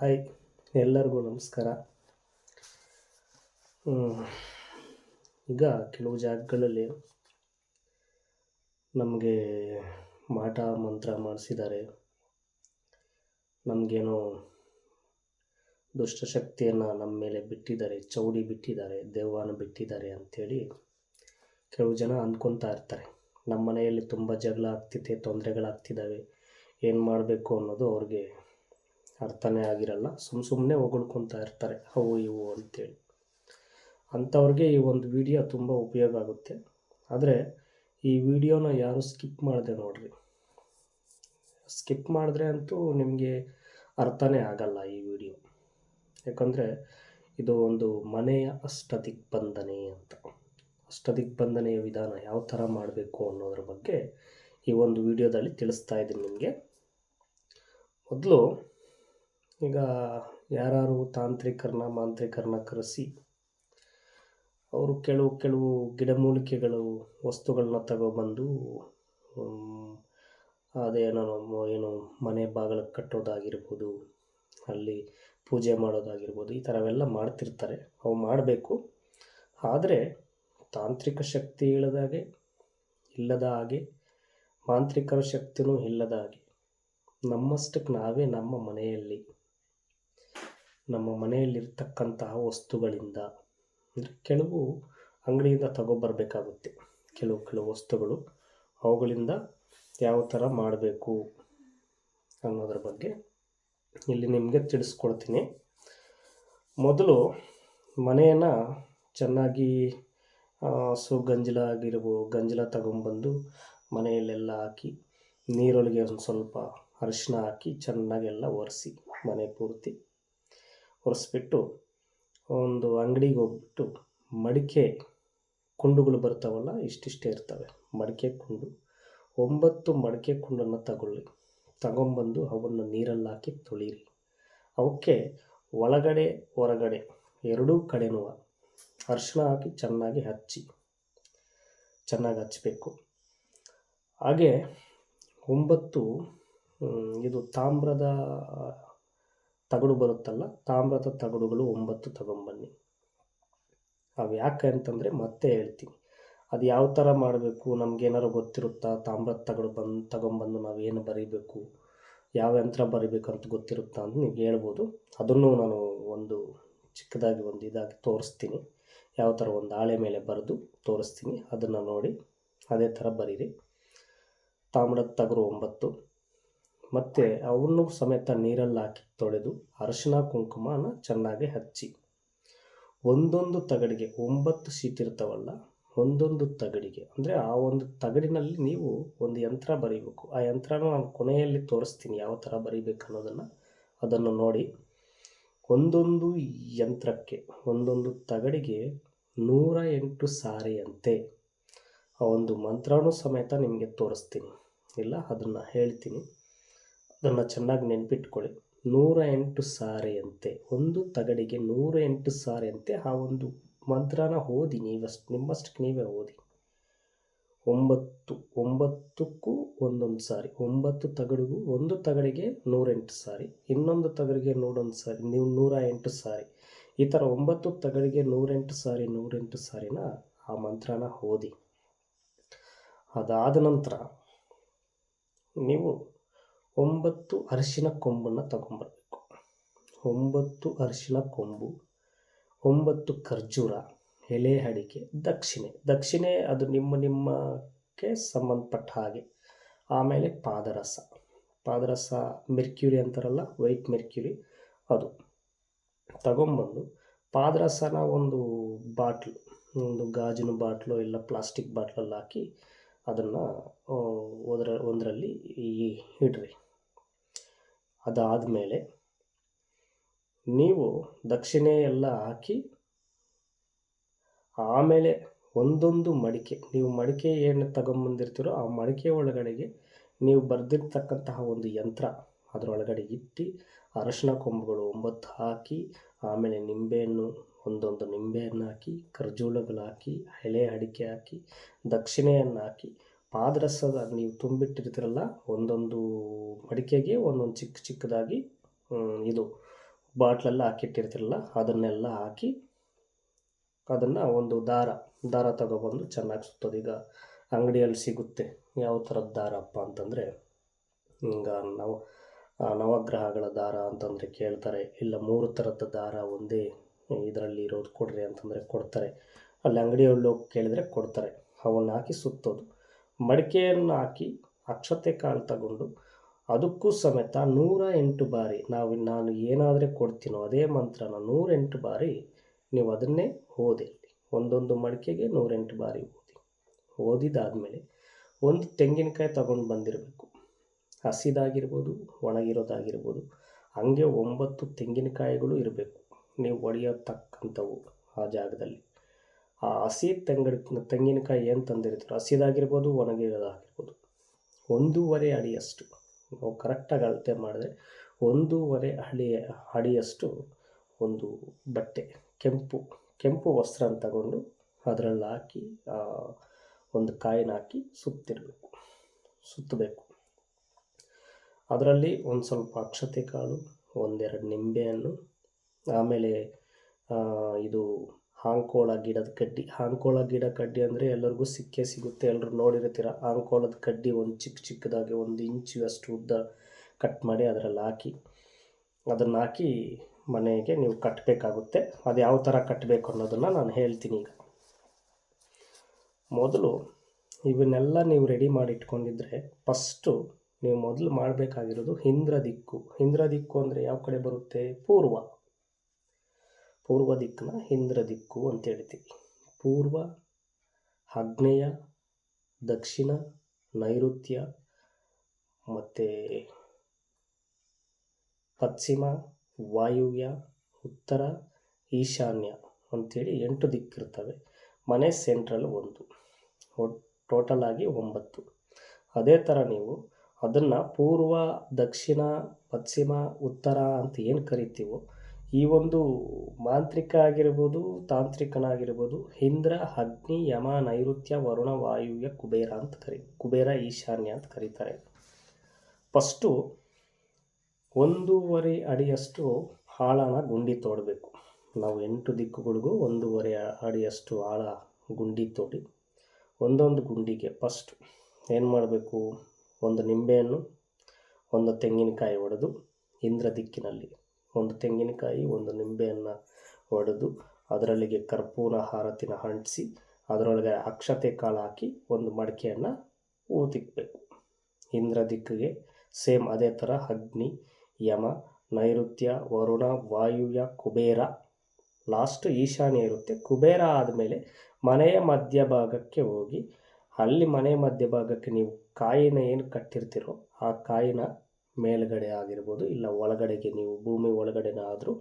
Hi, ಎಲ್ಲರಿಗೂ ನಮಸ್ಕಾರ. ಈಗ ಕೆಲವು ಜಾಗಗಳಲ್ಲಿ ನಮಗೆ ಮಾಟ ಮಂತ್ರ ಮಾಡಿಸಿದ್ದಾರೆ. ನಮಗೇನೋ ದುಷ್ಟಶಕ್ತಿಯನ್ನು ನಮ್ಮ ಮೇಲೆ ಬಿಟ್ಟಿದ್ದಾರೆ, ಚೌಡಿ ಬಿಟ್ಟಿದ್ದಾರೆ ದೇವಾನ ಬಿಟ್ಟಿದ್ದಾರೆ ಅಂಥೇಳಿ ಕೆಲವು ಜನ ಅಂದ್ಕೊತಾ ಇರ್ತಾರೆ. ನಮ್ಮ ಮನೆಯಲ್ಲಿ ತುಂಬ ಜಗಳ ಆಗ್ತಿದೆ ತೊಂದರೆಗಳಾಗ್ತಿದ್ದಾವೆ ಏನು ಮಾಡಬೇಕು ಅನ್ನೋದು ಅವ್ರಿಗೆ ಅರ್ಥನೇ ಆಗಿರಲ್ಲ. ಸುಮ್ಮ ಸುಮ್ಮನೆ ಹೊಗಳ್ಕೊತಾ ಇರ್ತಾರೆ. ಅವು ಇವು ಅಂತೇಳಿ. ಅಂಥವ್ರಿಗೆ ಈ ಒಂದು ವಿಡಿಯೋ ತುಂಬ ಉಪಯೋಗ ಆಗುತ್ತೆ. ಆದರೆ ಈ ವಿಡಿಯೋನ ಯಾರು ಸ್ಕಿಪ್ ಮಾಡಿದೆ ನೋಡಿರಿ. ಸ್ಕಿಪ್ ಮಾಡಿದ್ರೆ ಅಂತೂ ನಿಮಗೆ ಅರ್ಥನೇ ಆಗಲ್ಲ ಈ ವಿಡಿಯೋ. ಯಾಕಂದರೆ ಇದು ಒಂದು ಮನೆಯ ಅಷ್ಟದಿಗ್ಬಂಧನೆ ಅಂತ. ಅಷ್ಟದಿಗ್ಬಂಧನೆಯ ವಿಧಾನ ಯಾವ ಥರ ಮಾಡಬೇಕು ಅನ್ನೋದ್ರ ಬಗ್ಗೆ ಈ ಒಂದು ವಿಡಿಯೋದಲ್ಲಿ ತಿಳಿಸ್ತಾ ಇದ್ದೀನಿ ನಿಮಗೆ. ಮೊದಲು ಈಗ ಯಾರು ತಾಂತ್ರಿಕರನ್ನ, ಮಾಂತ್ರಿಕರನ್ನ ಕರೆಸಿ, ಅವರು ಕೆಲವು ಕೆಲವು ಗಿಡಮೂಲಿಕೆಗಳು ವಸ್ತುಗಳನ್ನ ತಗೊಬಂದು ಅದೇ ನಮ್ಮ ಏನು ಮನೆ ಬಾಗಿಲಕ್ಕೆ ಕಟ್ಟೋದಾಗಿರ್ಬೋದು, ಅಲ್ಲಿ ಪೂಜೆ ಮಾಡೋದಾಗಿರ್ಬೋದು, ಈ ಥರವೆಲ್ಲ ಮಾಡ್ತಿರ್ತಾರೆ. ಅವು ಮಾಡಬೇಕು. ಆದರೆ ತಾಂತ್ರಿಕ ಶಕ್ತಿ ಇಲ್ಲದಾಗೆ ಇಲ್ಲದ ಹಾಗೆ, ಮಾಂತ್ರಿಕರ ಶಕ್ತಿನೂ ಇಲ್ಲದ ಹಾಗೆ ನಮ್ಮಷ್ಟಕ್ಕೆ ನಾವೇ ನಮ್ಮ ಮನೆಯಲ್ಲಿ ನಮ್ಮ ಮನೆಯಲ್ಲಿರ್ತಕ್ಕಂತಹ ವಸ್ತುಗಳಿಂದ. ಅಂದರೆ ಕೆಲವು ಅಂಗಡಿಯಿಂದ ತಗೊಬರ್ಬೇಕಾಗುತ್ತೆ. ಕೆಲವು ಕೆಲವು ವಸ್ತುಗಳು. ಅವುಗಳಿಂದ ಯಾವ ಥರ ಮಾಡಬೇಕು ಅನ್ನೋದ್ರ ಬಗ್ಗೆ ಇಲ್ಲಿ ನಿಮಗೆ ತಿಳಿಸ್ಕೊಡ್ತೀನಿ. ಮೊದಲು ಮನೆಯನ್ನು ಚೆನ್ನಾಗಿ ಹಸು ಗಂಜಲ ಆಗಿರ್ಬೋದು ಗಂಜಲ ತಗೊಂಬಂದು ಮನೆಯಲ್ಲೆಲ್ಲ ಹಾಕಿ, ನೀರೊಳಗೆ ಒಂದು ಸ್ವಲ್ಪ ಅರಿಶಿನ ಹಾಕಿ ಚೆನ್ನಾಗೆಲ್ಲ ಒರೆಸಿ ಮನೆ ಪೂರ್ತಿ ಒರೆಸ್ಬಿಟ್ಟು ಒಂದು ಅಂಗಡಿಗೆ ಹೋಗ್ಬಿಟ್ಟು ಮಡಿಕೆ ಕುಂಡುಗಳು ಬರ್ತಾವಲ್ಲ, ಇಷ್ಟಿಷ್ಟೇ ಇರ್ತವೆ. ಮಡಿಕೆ ಕುಂಡು. ಒಂಬತ್ತು ಮಡಿಕೆ ಕುಂಡನ್ನು ತಗೊಳ್ಳಿ. ತಗೊಂಬಂದು ಅವನ್ನು ನೀರಲ್ಲಿ ಹಾಕಿ ತೊಳೀರಿ. ಅವಕ್ಕೆ ಒಳಗಡೆ, ಹೊರಗಡೆ ಎರಡೂ ಕಡೆನೂ ಅರಿಶಿನ ಹಾಕಿ ಚೆನ್ನಾಗಿ ಹಚ್ಚಿ, ಚೆನ್ನಾಗಿ ಹಚ್ಚಬೇಕು. ಹಾಗೆ ಒಂಬತ್ತು ಇದು ತಾಮ್ರದ ತಗಡು ಬರುತ್ತಲ್ಲ, ತಾಮ್ರದ ತಗಡುಗಳು ಒಂಬತ್ತು ತಗೊಂಬನ್ನಿ. ಅವು ಯಾಕೆ ಅಂತಂದರೆ ಮತ್ತೆ ಹೇಳ್ತೀನಿ. ಅದು ಯಾವ ಥರ ಮಾಡಬೇಕು ನಮಗೇನಾರು ಗೊತ್ತಿರುತ್ತಾ? ತಾಮ್ರದ ತಗಡು ಬಂದು, ತಗೊಂಬಂದು ನಾವೇನು ಬರೀಬೇಕು? ಯಾವ ಯಂತ್ರ ಬರೀಬೇಕಂತ ಗೊತ್ತಿರುತ್ತಾ ಅಂತ ನೀವು ಹೇಳ್ಬೋದು. ಅದನ್ನು ನಾನು ಒಂದು ಚಿಕ್ಕದಾಗಿ ಒಂದು ಇದಾಗಿ ತೋರಿಸ್ತೀನಿ. ಯಾವ ಥರ ಒಂದು ಹಾಳೆ ಮೇಲೆ ಬರೆದು ತೋರಿಸ್ತೀನಿ. ಅದನ್ನು ನೋಡಿ, ಅದೇ ಥರ ಬರೀರಿ. ತಾಮ್ರದ ತಗರು ಒಂಬತ್ತು ಮತ್ತು ಅವನ್ನು ಸಮೇತ ನೀರಲ್ಲಿ ಹಾಕಿ ತೊಳೆದು ಅರಿಶಿನ ಕುಂಕುಮನ ಚೆನ್ನಾಗಿ ಹಚ್ಚಿ. ಒಂದೊಂದು ತಗಡಿಗೆ ಒಂಬತ್ತು ಸೀಟ್ ಇರ್ತಾವಲ್ಲ, ಒಂದೊಂದು ತಗಡಿಗೆ. ಅಂದರೆ ಆ ಒಂದು ತಗಡಿನಲ್ಲಿ ನೀವು ಒಂದು ಯಂತ್ರ ಬರೀಬೇಕು. ಆ ಯಂತ್ರನ ನಾನು ಕೊನೆಯಲ್ಲಿ ತೋರಿಸ್ತೀನಿ ಯಾವ ಥರ ಬರೀಬೇಕು ಅನ್ನೋದನ್ನು ಅದನ್ನು ನೋಡಿ. ಒಂದೊಂದು ಯಂತ್ರಕ್ಕೆ, ಒಂದೊಂದು ತಗಡಿಗೆ ನೂರ ಎಂಟು ಸಾರಿಯಂತೆ ಆ ಒಂದು ಮಂತ್ರನೂ ಸಮೇತ ನಿಮಗೆ ತೋರಿಸ್ತೀನಿ. ಇಲ್ಲ, ಅದನ್ನು ಹೇಳ್ತೀನಿ. ಅದನ್ನು ಚೆನ್ನಾಗಿ ನೆನ್ಪಿಟ್ಕೊಳ್ಳಿ. ನೂರ ಎಂಟು ಸಾರೆಯಂತೆ, ಒಂದು ತಗಡಿಗೆ ನೂರ ಎಂಟು ಸಾರೆಯಂತೆ ಆ ಒಂದು ಮಂತ್ರನ ಓದಿ ನೀವಷ್ಟು ನಿಮ್ಮಷ್ಟಕ್ಕೆ ನೀವೇ ಓದಿ. ಒಂಬತ್ತು, ಒಂಬತ್ತಕ್ಕೂ ಒಂದೊಂದು ಸಾರಿ, ಒಂಬತ್ತು ತಗಡಿಗೂ ಒಂದು ತಗಡಿಗೆ ನೂರೆಂಟು ಸಾರಿ, ಇನ್ನೊಂದು ತಗಡಿಗೆ ನೂರೊಂದು ಸಾರಿ, ನೀವು ನೂರ ಎಂಟು ಸಾರಿ, ಈ ಥರ ಒಂಬತ್ತು ತಗಡಿಗೆ ನೂರೆಂಟು ಸಾರಿ ನೂರೆಂಟು ಸಾರಿನ ಆ ಮಂತ್ರನ ಓದಿ. ಅದಾದ ನಂತರ ನೀವು ಒಂಬತ್ತು ಅರಿಶಿನ ಕೊಂಬನ್ನು ತಗೊಂಬರ್ಬೇಕು. ಒಂಬತ್ತು ಅರಿಶಿನ ಕೊಂಬು, ಒಂಬತ್ತು ಖರ್ಜೂರ, ಎಲೆ ಅಡಿಕೆ, ದಕ್ಷಿಣೆ. ದಕ್ಷಿಣೆ ಅದು ನಿಮ್ಮ ನಿಮ್ಮಕ್ಕೆ ಸಂಬಂಧಪಟ್ಟ ಹಾಗೆ. ಆಮೇಲೆ ಪಾದರಸ. ಪಾದರಸ ಮೆರ್ಕ್ಯೂರಿ ಅಂತಾರಲ್ಲ, ವೈಟ್ ಮೆರ್ಕ್ಯೂರಿ ಅದು. ತಗೊಂಬಂದು ಪಾದರಸನ ಒಂದು ಬಾಟ್ಲು, ಒಂದು ಗಾಜಿನ ಬಾಟ್ಲು ಇಲ್ಲ ಪ್ಲಾಸ್ಟಿಕ್ ಬಾಟ್ಲಲ್ಲಿ ಹಾಕಿ ಅದನ್ನು ಒಂದರ ಒಂದರಲ್ಲಿ ಇಡ್ರಿ. ಅದಾದಮೇಲೆ ನೀವು ದಕ್ಷಿಣೆ ಎಲ್ಲ ಹಾಕಿ ಆಮೇಲೆ ಒಂದೊಂದು ಮಡಿಕೆ, ನೀವು ಮಡಿಕೆ ಏನು ತಗೊಂಬಂದಿರ್ತೀರೋ ಆ ಮಡಿಕೆ ಒಳಗಡೆಗೆ ನೀವು ಬರೆದಿರ್ತಕ್ಕಂತಹ ಒಂದು ಯಂತ್ರ ಅದರೊಳಗಡೆ ಇಟ್ಟು ಅರಶಿನ ಕೊಂಬುಗಳು ಒಂಬತ್ತು ಹಾಕಿ, ಆಮೇಲೆ ನಿಂಬೆಯನ್ನು ಒಂದೊಂದು ನಿಂಬೆಯನ್ನು ಹಾಕಿ ಖರ್ಜೂಳಗಳು ಹಾಕಿ, ಎಲೆ ಅಡಿಕೆ ಹಾಕಿ, ದಕ್ಷಿಣೆಯನ್ನು ಹಾಕಿ ಪಾದರಸದ ನೀವು ತುಂಬಿಟ್ಟಿರ್ತೀರಲ್ಲ, ಒಂದೊಂದು ಮಡಿಕೆಗೆ ಒಂದೊಂದು ಚಿಕ್ಕ ಚಿಕ್ಕದಾಗಿ ಇದು ಬಾಟ್ಲೆಲ್ಲ ಹಾಕಿಟ್ಟಿರ್ತಿರಲ್ಲ, ಅದನ್ನೆಲ್ಲ ಹಾಕಿ ಅದನ್ನು ಒಂದು ದಾರ ದಾರ ತಗೊಬಂದು ಚೆನ್ನಾಗಿ ಸುತ್ತೋದು. ಈಗ ಅಂಗಡಿಯಲ್ಲಿ ಸಿಗುತ್ತೆ, ಯಾವ ಥರದ ದಾರಪ್ಪ ಅಂತಂದರೆ, ಈಗ ನವ ನವಗ್ರಹಗಳ ದಾರ ಅಂತಂದರೆ ಕೇಳ್ತಾರೆ, ಇಲ್ಲ ಮೂರು ಥರದ ದಾರ ಒಂದೇ ಇದರಲ್ಲಿ ಇರೋದು ಕೊಡ್ರಿ ಅಂತಂದರೆ ಕೊಡ್ತಾರೆ. ಅಲ್ಲಿ ಅಂಗಡಿಯಲ್ಲಿ ಹೋಗಿ ಕೇಳಿದರೆ ಕೊಡ್ತಾರೆ, ಅವನ್ನ ಹಾಕಿ ಸುತ್ತೋದು. ಮಡಿಕೆಯನ್ನು ಹಾಕಿ ಅಕ್ಷತೆ ಕಾಳು ತಗೊಂಡು ಅದಕ್ಕೂ ಸಮೇತ ನೂರ ಎಂಟು ಬಾರಿ ನಾವು ನಾನು ಏನಾದರೆ ಕೊಡ್ತೀನೋ ಅದೇ ಮಂತ್ರನ ನೂರೆಂಟು ಬಾರಿ ನೀವು ಅದನ್ನೇ ಓದಿ. ಒಂದೊಂದು ಮಡಿಕೆಗೆ ನೂರೆಂಟು ಬಾರಿ ಓದಿ. ಓದಿದಾದಮೇಲೆ ಒಂದು ತೆಂಗಿನಕಾಯಿ ತಗೊಂಡು ಬಂದಿರಬೇಕು. ಹಸಿದಾಗಿರ್ಬೋದು, ಒಣಗಿರೋದಾಗಿರ್ಬೋದು, ಹಾಗೆ ಒಂಬತ್ತು ತೆಂಗಿನಕಾಯಿಗಳು ಇರಬೇಕು. ನೀವು ಒಡೆಯತಕ್ಕಂಥವು ಆ ಜಾಗದಲ್ಲಿ. ಆ ಹಸಿ ತೆಂಗಿನ, ತೆಂಗಿನಕಾಯಿ ಏನು ತಂದಿರ್ತೀರೋ, ಹಸಿದಾಗಿರ್ಬೋದು, ಒಣಗಿರೋದಾಗಿರ್ಬೋದು, ಒಂದೂವರೆ ಅಡಿಯಷ್ಟು, ನಾವು ಕರೆಕ್ಟಾಗಿ ಅಳತೆ ಮಾಡಿದ್ರೆ ಒಂದೂವರೆ ಅಡಿ ಅಡಿಯಷ್ಟು ಒಂದು ಬಟ್ಟೆ, ಕೆಂಪು ಕೆಂಪು ವಸ್ತ್ರ ತಗೊಂಡು ಅದರಲ್ಲಿ ಹಾಕಿ ಒಂದು ಕಾಯಿನ ಹಾಕಿ ಸುತ್ತಿರಬೇಕು, ಸುತ್ತಬೇಕು. ಅದರಲ್ಲಿ ಒಂದು ಸ್ವಲ್ಪ ಅಕ್ಷತೆ ಕಾಳು, ಒಂದೆರಡು ನಿಂಬೆಹಣ್ಣು, ಆಮೇಲೆ ಇದು ಹಾಂಕೋಳ ಗಿಡದ ಕಡ್ಡಿ. ಆಂಕೋಳ ಗಿಡ ಕಡ್ಡಿ ಅಂದರೆ ಎಲ್ಲರಿಗೂ ಸಿಕ್ಕೇ ಸಿಗುತ್ತೆ. ಎಲ್ಲರೂ ನೋಡಿರ್ತೀರ ಆಂಕೋಳದ ಕಡ್ಡಿ ಒಂದು ಚಿಕ್ಕ ಚಿಕ್ಕದಾಗಿ ಒಂದು ಇಂಚು ಅಷ್ಟು ಉದ್ದ ಕಟ್ ಮಾಡಿ ಅದರಲ್ಲಿ ಹಾಕಿ, ಅದನ್ನು ಹಾಕಿ ಮನೆಗೆ ನೀವು ಕಟ್ಟಬೇಕಾಗುತ್ತೆ ಅದು ಯಾವ ಥರ ಕಟ್ಟಬೇಕು ಅನ್ನೋದನ್ನು ನಾನು ಹೇಳ್ತೀನಿ ಈಗ. ಮೊದಲು ಇವನ್ನೆಲ್ಲ ನೀವು ರೆಡಿ ಮಾಡಿ ಇಟ್ಕೊಂಡಿದ್ರೆ ಫಸ್ಟು ನೀವು ಮೊದಲು ಮಾಡಬೇಕಾಗಿರೋದು ಹಿಂದ್ರ ದಿಕ್ಕು ಹಿಂದ್ರ ದಿಕ್ಕು ಅಂದರೆ ಯಾವ ಕಡೆ ಬರುತ್ತೆ? ಪೂರ್ವ. ಪೂರ್ವ ದಿಕ್ಕನ್ನ ಹಿಂದ್ರ ದಿಕ್ಕು ಅಂತ ಹೇಳ್ತೀವಿ. ಪೂರ್ವ ಆಗ್ನೇಯ ದಕ್ಷಿಣ ನೈಋತ್ಯ, ಮತ್ತು ಪಶ್ಚಿಮ ವಾಯುವ್ಯ, ಉತ್ತರ ಈಶಾನ್ಯ ಅಂಥೇಳಿ ಎಂಟು ದಿಕ್ಕಿರ್ತವೆ ಮನೆ ಸೆಂಟ್ರಲ್ ಒಂದು ಟೋಟಲ್ ಆಗಿ ಒಂಬತ್ತು. ಅದೇ ಥರ ನೀವು ಅದನ್ನು ಪೂರ್ವ, ದಕ್ಷಿಣ, ಪಶ್ಚಿಮ, ಉತ್ತರ ಅಂತ ಏನು ಕರಿತೀವೋ ಈ ಒಂದು ಮಾಂತ್ರಿಕ ಆಗಿರ್ಬೋದು, ತಾಂತ್ರಿಕನಾಗಿರ್ಬೋದು, ಇಂದ್ರ, ಅಗ್ನಿ, ಯಮ, ನೈಋತ್ಯ, ವರುಣ, ವಾಯುವ್ಯ, ಕುಬೇರ ಅಂತ ಕರಿ, ಕುಬೇರ, ಈಶಾನ್ಯ ಅಂತ ಕರೀತಾರೆ. ಫಸ್ಟು ಒಂದೂವರೆ ಅಡಿಯಷ್ಟು ಆಳನ ಗುಂಡಿ ತೋಡಬೇಕು. ನಾವು ಎಂಟು ದಿಕ್ಕುಗಳಿಗೂ ಒಂದೂವರೆ ಅಡಿಯಷ್ಟು ಆಳ ಗುಂಡಿ ತೋಡಿ ಒಂದೊಂದು ಗುಂಡಿಗೆ ಫಸ್ಟ್ ಏನು ಮಾಡಬೇಕು? ಒಂದು ನಿಂಬೆಹಣ್ಣು, ಒಂದು ತೆಂಗಿನಕಾಯಿ ಒಡೆದು ಇಂದ್ರ ದಿಕ್ಕಿನಲ್ಲಿ ಒಂದು ತೆಂಗಿನಕಾಯಿ, ಒಂದು ನಿಂಬೆಯನ್ನು ಒಡೆದು ಅದರಲ್ಲಿಗೆ ಕರ್ಪೂರ ಹಾರತಿನ ಅಂಟಿಸಿ ಅದರೊಳಗೆ ಅಕ್ಷತೆ ಕಾಳು ಹಾಕಿ ಒಂದು ಮಡಿಕೆಯನ್ನು ಊತಿಕ್ಬೇಕು ಇಂದ್ರ ದಿಕ್ಕಿಗೆ ಸೇಮ್ ಅದೇ ಥರ ಅಗ್ನಿ, ಯಮ, ನೈಋತ್ಯ, ವರುಣ, ವಾಯುವ್ಯ, ಕುಬೇರ, ಲಾಸ್ಟ್ ಈಶಾನ್ಯ ಇರುತ್ತೆ. ಕುಬೇರ ಆದಮೇಲೆ ಮನೆಯ ಮಧ್ಯಭಾಗಕ್ಕೆ ಹೋಗಿ, ಅಲ್ಲಿ ಮನೆ ಮಧ್ಯಭಾಗಕ್ಕೆ ನೀವು ಕಾಯಿನ ಏನು ಕಟ್ಟಿರ್ತೀರೋ ಆ ಕಾಯಿನ ಮೇಲ್ಗಡೆ ಆಗಿರ್ಬೋದು ಇಲ್ಲ ಒಳಗಡೆಗೆ ನೀವು ಭೂಮಿ ಒಳಗಡೆನಾದರೂ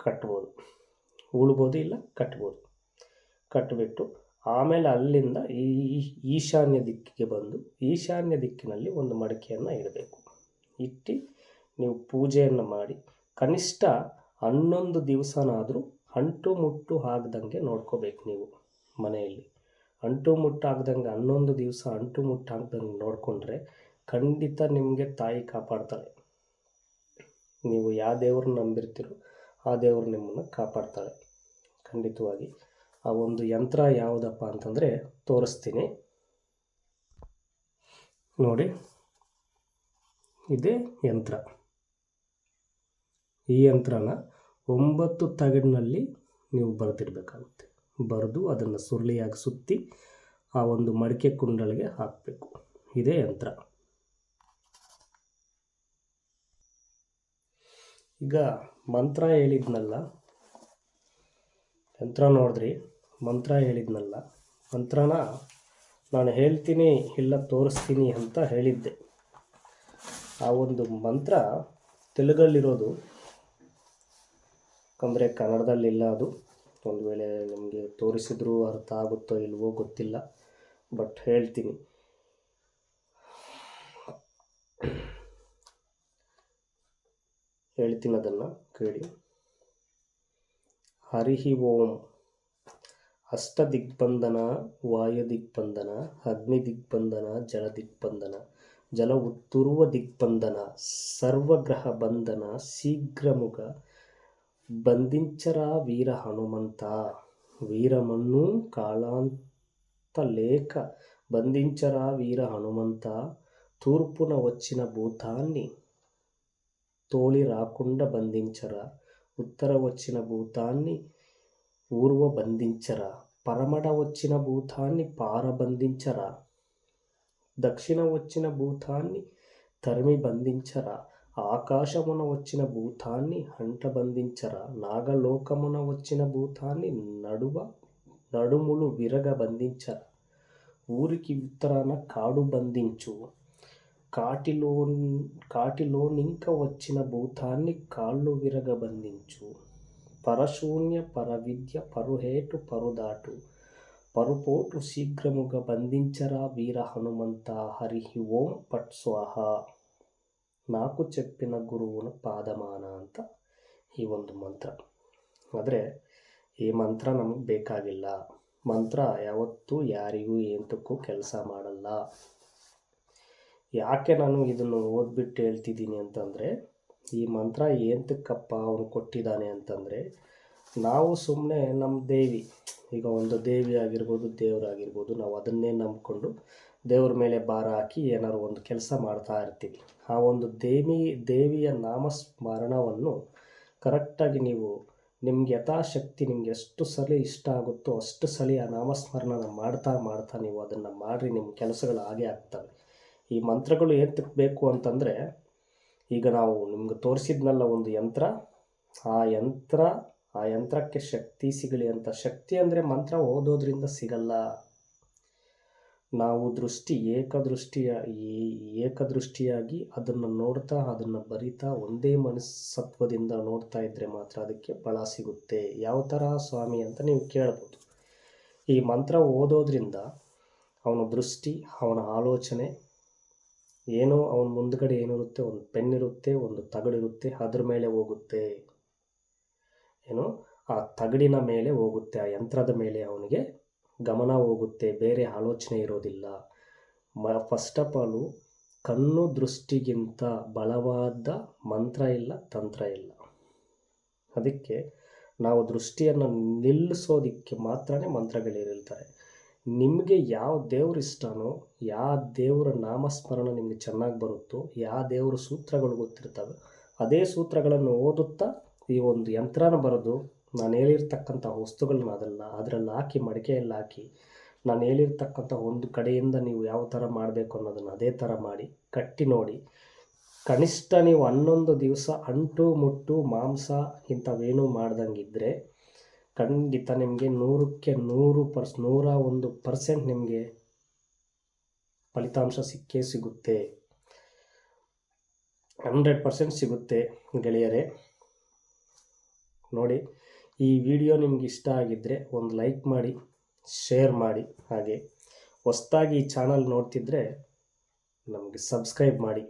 ಕಟ್ಬೋದು. ಉಳ್ಬೋದು ಇಲ್ಲ ಕಟ್ಬೋದು. ಕಟ್ಟಿಬಿಟ್ಟು ಆಮೇಲೆ ಅಲ್ಲಿಂದ ಈಶಾನ್ಯ ದಿಕ್ಕಿಗೆ ಬಂದು ಈಶಾನ್ಯ ದಿಕ್ಕಿನಲ್ಲಿ ಒಂದು ಮಡಿಕೆಯನ್ನು ಇಡಬೇಕು. ಇಟ್ಟು ನೀವು ಪೂಜೆಯನ್ನು ಮಾಡಿ ಕನಿಷ್ಠ ಹನ್ನೊಂದು ದಿವಸನಾದರೂ ಅಂಟು ಮುಟ್ಟು ಆಗದಂಗೆ ನೋಡ್ಕೋಬೇಕು ನೀವು ಮನೆಯಲ್ಲಿ. ಅಂಟು ಮುಟ್ಟು ಆಗದಂಗೆ ಹನ್ನೊಂದು ದಿವಸ ಅಂಟು ಮುಟ್ಟು ಆಗದಂಗೆ ನೋಡಿಕೊಂಡ್ರೆ ಖಂಡಿತ ನಿಮಗೆ ತಾಯಿ ಕಾಪಾಡ್ತಾಳೆ. ನೀವು ಯಾವ ದೇವ್ರನ್ನ ನಂಬಿರ್ತೀರೋ ಆ ದೇವರು ನಿಮ್ಮನ್ನು ಕಾಪಾಡ್ತಾಳೆ. ಖಂಡಿತವಾಗಿ ಆ ಒಂದು ಯಂತ್ರ ಯಾವುದಪ್ಪ ಅಂತಂದರೆ ತೋರಿಸ್ತೀನಿ. ನೋಡಿ, ಇದೇ ಯಂತ್ರ. ಈ ಯಂತ್ರನ ಒಂಬತ್ತು ತಗಡಿನಲ್ಲಿ ನೀವು ಬರೆದಿರ್ಬೇಕಾಗುತ್ತೆ ಬರೆದು ಅದನ್ನು ಸುರುಳಿಯಾಗಿ ಸುತ್ತಿ ಆ ಒಂದು ಮಡಿಕೆ ಕುಂಡಳಿಗೆ ಹಾಕಬೇಕು. ಇದೇ ಯಂತ್ರ. ಈಗ ಮಂತ್ರ ಹೇಳಿದ್ನಲ್ಲ? ಯಂತ್ರ ನೋಡಿದ್ರಿ, ಮಂತ್ರ ಹೇಳಿದ್ನಲ್ಲ. ಮಂತ್ರನ ನಾನು ಹೇಳ್ತೀನಿ, ಇಲ್ಲ ತೋರಿಸ್ತೀನಿ ಅಂತ ಹೇಳಿದ್ದೆ. ಆ ಒಂದು ಮಂತ್ರ ತೆಲುಗಲ್ಲಿರೋದು. ಯಾಕಂದರೆ ಕನ್ನಡದಲ್ಲಿಲ್ಲ ಅದು. ಒಂದು ವೇಳೆ ನಿಮಗೆ ತೋರಿಸಿದ್ರೂ ಅರ್ಥ ಆಗುತ್ತೋ ಇಲ್ವೋ ಗೊತ್ತಿಲ್ಲ ಬಟ್ ಹೇಳ್ತೀನಿ. ಹೇಳ್ತೀನಿ ಅದನ್ನು ಕೇಳಿ ಹರಿಹಿ ಓಂ ಅಷ್ಟ ದಿಗ್ಬಂಧನ ವಾಯು ದಿಗ್ಬಂಧನ ಅಗ್ನಿ ದಿಗ್ಬಂಧನ ಜಲ ದಿಗ್ಬಂಧನ ಜಲ ಉತ್ತುರುವ ದಿಗ್ಬಂಧನ ಸರ್ವಗ್ರಹ ಬಂಧನ ಶೀಘ್ರಮುಗ ಬಂದಿಂಚರ ವೀರ ಹನುಮಂತ ವೀರಮಣ್ಣು ಕಾಳಾಂತ ಲೇಖ ಬಂದಿಂಚರ ವೀರ హనుమంత తూర్పున వచ్చిన భూతాన్ని తోలి రాకుండా బంధించరా? ఉత్తర వచ్చిన భూతాన్ని ఊర్వ బంధించరా? పరమడ వచ్చిన భూతాన్ని పారబంధించరా దక్షిణ వచ్చిన భూతాన్ని తరిమి బంధించరా? ఆకాశమున వచ్చిన భూతాన్ని హంట బంధించరా? నాగలోకమున వచ్చిన భూతాన్ని నడువ నడుములు విరగ బంధించరా? ఊరికి ఉత్తరాన కాడు బంధించు. కాటిలోన్ కాటిలోనింక వచ్చిన భూతాన్ని కాళ్ళు విరగబందించు పరశూన్య పరవిద్య పరుహేటు పరుదాటు పరుపోటు శీఘ్రముగా బంధించరా వీర హనుమంత హరి ఓం పట్ స్వాహ నాకు చెప్పిన గురువును పాదమాన అంత ఈ ಒಂದು ಮಂತ್ರ ಆದರೆ ಈ ಮಂತ್ರ ನಮಗೆ ಬೇಕಾಗಿಲ್ಲ ಮಂತ್ರ ಯಾವತ್ತೂ ಯಾರಿಗೂ ಎಂತಕ್ಕೂ ಕೆಲಸ ಮಾಡಲ್ಲ ಯಾಕೆ ನಾನು ಇದನ್ನು ಓದ್ಬಿಟ್ಟು ಹೇಳ್ತಿದ್ದೀನಿ ಅಂತಂದರೆ, ಈ ಮಂತ್ರ ಏಂತಕ್ಕಪ್ಪ ಅವನು ಕೊಟ್ಟಿದ್ದಾನೆ ಅಂತಂದರೆ, ನಾವು ಸುಮ್ಮನೆ ನಮ್ಮ ದೇವಿ, ಈಗ ಒಂದು ದೇವಿ ಆಗಿರ್ಬೋದು ದೇವರಾಗಿರ್ಬೋದು ನಾವು ಅದನ್ನೇ ನಂಬಿಕೊಂಡು ದೇವ್ರ ಮೇಲೆ ಭಾರ ಹಾಕಿ ಏನಾದ್ರು ಒಂದು ಕೆಲಸ ಮಾಡ್ತಾ ಇರ್ತೀವಿ. ಆ ಒಂದು ದೇವಿ, ದೇವಿಯ ನಾಮಸ್ಮರಣವನ್ನು ಕರೆಕ್ಟಾಗಿ ನೀವು, ನಿಮ್ಗೆ ಯಥಾಶಕ್ತಿ ನಿಮ್ಗೆ ಎಷ್ಟು ಸಲ ಇಷ್ಟ ಆಗುತ್ತೋ ಅಷ್ಟು ಸಲ ಆ ನಾಮಸ್ಮರಣನ ಮಾಡ್ತಾ ಮಾಡ್ತಾ ನೀವು ಅದನ್ನು ಮಾಡಿರಿ, ನಿಮ್ಮ ಕೆಲಸಗಳು ಹಾಗೆ ಆಗ್ತವೆ. ಈ ಮಂತ್ರಗಳು ಏನು ಬೇಕು ಅಂತಂದರೆ, ಈಗ ನಾವು ನಿಮ್ಗೆ ತೋರಿಸಿದ್ನಲ್ಲ ಒಂದು ಯಂತ್ರ. ಆ ಯಂತ್ರ, ಆ ಯಂತ್ರಕ್ಕೆ ಶಕ್ತಿ ಸಿಗಲಿ ಅಂತ. ಶಕ್ತಿ ಅಂದರೆ ಮಂತ್ರ ಓದೋದ್ರಿಂದ ಸಿಗಲ್ಲ. ನಾವು ದೃಷ್ಟಿ, ಏಕದೃಷ್ಟಿಯ, ಈ ಏಕದೃಷ್ಟಿಯಾಗಿ ಅದನ್ನು ನೋಡ್ತಾ, ಅದನ್ನು ಬರಿತಾ, ಒಂದೇ ಮನಸ್ಸತ್ವದಿಂದ ನೋಡ್ತಾ ಇದ್ದರೆ ಮಾತ್ರ ಅದಕ್ಕೆ ಫಲ ಸಿಗುತ್ತೆ. ಯಾವ ಥರ ಸ್ವಾಮಿ ಅಂತ ನೀವು ಕೇಳ್ಬೋದು. ಈ ಮಂತ್ರ ಓದೋದ್ರಿಂದ ಅವನ ದೃಷ್ಟಿ, ಅವನ ಆಲೋಚನೆ ಏನೋ ಅವನ ಮುಂದ್ಗಡೆ ಏನಿರುತ್ತೆ, ಒಂದು ಪೆನ್ ಇರುತ್ತೆ, ಒಂದು ತಗಡಿರುತ್ತೆ ಅದ್ರ ಮೇಲೆ ಹೋಗುತ್ತೆ. ಏನೋ ಆ ತಗಡಿನ ಮೇಲೆ ಹೋಗುತ್ತೆ, ಆ ಯಂತ್ರದ ಮೇಲೆ ಅವನಿಗೆ ಗಮನ ಹೋಗುತ್ತೆ, ಬೇರೆ ಆಲೋಚನೆ ಇರೋದಿಲ್ಲ. ಮ ಫಸ್ಟ್ ಆಫ್ ಆಲು ಕಣ್ಣು ದೃಷ್ಟಿಗಿಂತ ಬಲವಾದ ಮಂತ್ರ ಇಲ್ಲ, ತಂತ್ರ ಇಲ್ಲ. ಅದಕ್ಕೆ ನಾವು ದೃಷ್ಟಿಯನ್ನು ನಿಲ್ಲಿಸೋದಕ್ಕೆ ಮಾತ್ರನೇ ಮಂತ್ರಗಳಿರ್ತಾರೆ. ನಿಮಗೆ ಯಾವ ದೇವ್ರು ಇಷ್ಟನೋ ಯಾವ ದೇವರ ನಾಮಸ್ಮರಣ ನಿಮಗೆ ಚೆನ್ನಾಗಿ ಬರುತ್ತೋ ಯಾವ ದೇವರ ಸೂತ್ರಗಳು ಗೊತ್ತಿರ್ತವೆ, ಅದೇ ಸೂತ್ರಗಳನ್ನು ಓದುತ್ತಾ ಈ ಒಂದು ಯಂತ್ರನ ಬರೆದು ನಾನು ಹೇಳಿರ್ತಕ್ಕಂಥ ವಸ್ತುಗಳನ್ನ ಅದಲ್ಲ ಅದರಲ್ಲಿ ಹಾಕಿ, ಮಡಿಕೆಯಲ್ಲಿ ಹಾಕಿ, ನಾನು ಹೇಳಿರ್ತಕ್ಕಂಥ ಒಂದು ಕಡೆಯಿಂದ ನೀವು ಯಾವ ಥರ ಮಾಡಬೇಕು ಅನ್ನೋದನ್ನು ಅದೇ ಥರ ಮಾಡಿ, ಕಟ್ಟಿ ನೋಡಿ. ಕನಿಷ್ಠ ನೀವು ಹನ್ನೊಂದು ದಿವಸ ಅಂಟು, ಮುಟ್ಟು, ಮಾಂಸ ಇಂಥವೇನೂ ಮಾಡ್ದಂಗಿದ್ದರೆ ಖಂಡಿತ ನಿಮಗೆ ನೂರಕ್ಕೆ ನೂರು ಪರ್ಸ್, ನೂರ ಒಂದು ಪರ್ಸೆಂಟ್ ನಿಮಗೆ ಫಲಿತಾಂಶ ಸಿಕ್ಕೇ ಸಿಗುತ್ತೆ. ಹಂಡ್ರೆಡ್ ಪರ್ಸೆಂಟ್ ಸಿಗುತ್ತೆ ಗೆಳೆಯರೇ. ನೋಡಿ, ಈ ವಿಡಿಯೋ ನಿಮ್ಗೆ ಇಷ್ಟ ಆಗಿದ್ದರೆ ಒಂದು ಲೈಕ್ ಮಾಡಿ, ಶೇರ್ ಮಾಡಿ. ಹಾಗೆ ಹೊಸ್ದಾಗಿ ಈ ಚಾನಲ್ ನೋಡ್ತಿದ್ರೆ ನಮಗೆ ಸಬ್ಸ್ಕ್ರೈಬ್ ಮಾಡಿ.